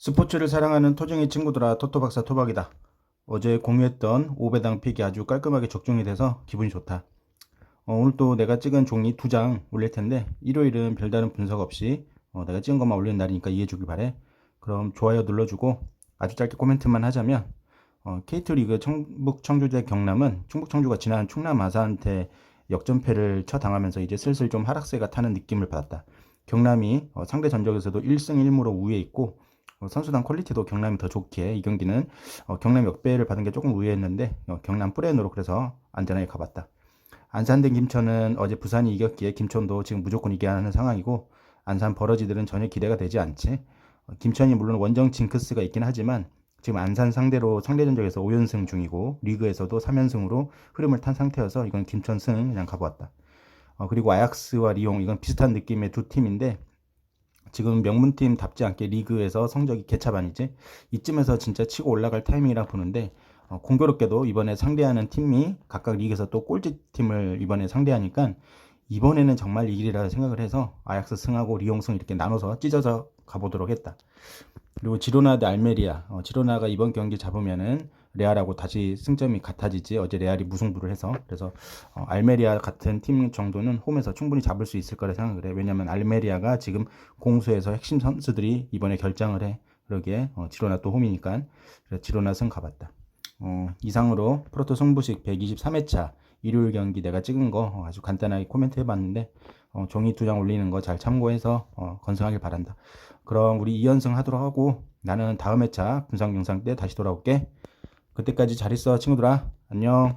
스포츠를 사랑하는 토종의 친구들아 토토박사 토박이다. 어제 공유했던 5배당 픽이 아주 깔끔하게 적중이 돼서 기분이 좋다. 어, 오늘 또 내가 찍은 종이 두 장 올릴 텐데 일요일은 별다른 분석 없이 어, 내가 찍은 것만 올리는 날이니까 이해해 주길 바래. 그럼 좋아요 눌러주고 아주 짧게 코멘트만 하자면 어, K2리그 충북 청주대 경남은 충북 청주가 지난 충남 아사한테 역전패를 쳐당하면서 이제 슬슬 좀 하락세가 타는 느낌을 받았다. 경남이 어, 상대 전적에서도 1승 1무로 우위에 있고 어, 선수단 퀄리티도 경남이 더 좋기에 이 경기는 어, 경남 역배를 받은 게 조금 우위했는데 어, 경남 프렌으로 그래서 안전하게 가봤다. 안산 대 김천은 어제 부산이 이겼기에 김천도 지금 무조건 이겨야 하는 상황이고 안산 버러지들은 전혀 기대가 되지 않지. 어, 김천이 물론 원정 징크스가 있긴 하지만 지금 안산 상대로 상대 전적에서 5연승 중이고 리그에서도 3연승으로 흐름을 탄 상태여서 이건 김천 승 그냥 가보았다. 어, 그리고 아약스와 리옹 이건 비슷한 느낌의 두 팀인데 지금 명문팀 답지 않게 리그에서 성적이 개차반이지 이쯤에서 진짜 치고 올라갈 타이밍이라 보는데 어, 공교롭게도 이번에 상대하는 팀이 각각 리그에서 또 꼴찌 팀을 이번에 상대하니까 이번에는 정말 이길이라 생각을 해서 아약스 승하고 리옹 승 이렇게 나눠서 찢어져 가보도록 했다. 그리고 지로나 대 알메리아 어, 지로나가 이번 경기 잡으면은 레알하고 다시 승점이 같아지지 어제 레알이 무승부를 해서. 그래서 어, 알메리아 같은 팀 정도는 홈에서 충분히 잡을 수 있을 거라 생각을 해. 왜냐면 알메리아가 지금 공수에서 핵심 선수들이 이번에 결장을 해. 그러기에 어, 지로나 또 홈이니까. 그래서 지로나 승 가봤다. 어, 이상으로 프로토 승부식 123회차 일요일 경기 내가 찍은 거 어, 아주 간단하게 코멘트 해봤는데 어, 종이 두 장 올리는 거 잘 참고해서 어, 건승하길 바란다. 그럼 우리 2연승 하도록 하고 나는 다음 회차 분석 영상 때 다시 돌아올게. 그때까지 잘 있어 친구들아. 안녕.